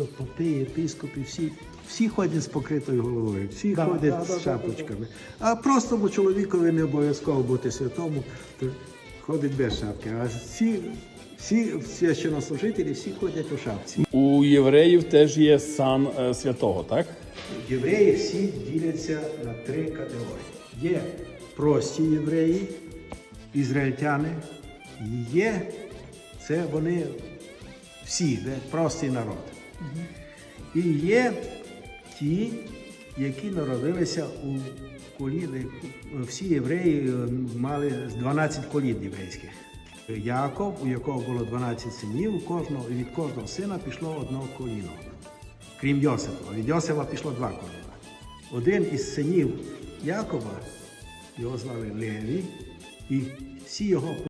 то попи, єпископи, всі, всі ходять з покритою головою, всі Да, ходять да, да, з да, шапочками. А простому чоловікові не обов'язково бути святому, то ходить без шапки. А всі, всі священнослужителі всі ходять у шапці. У євреїв теж є сан е, святого, так? Євреї всі діляться на три категорії. Є прості євреї, ізраїльтяни, є це вони всі, де, простий народ. І є ті, які народилися у коліни. Всі євреї е, мали 12 колін єврейських. Яков, у якого було 12 синів, кожного, від кожного сина пішло одне коліно крім Йосифа. Від Йосифа пішло два коліна. Один із синів Якова, його звали Леві, і всі його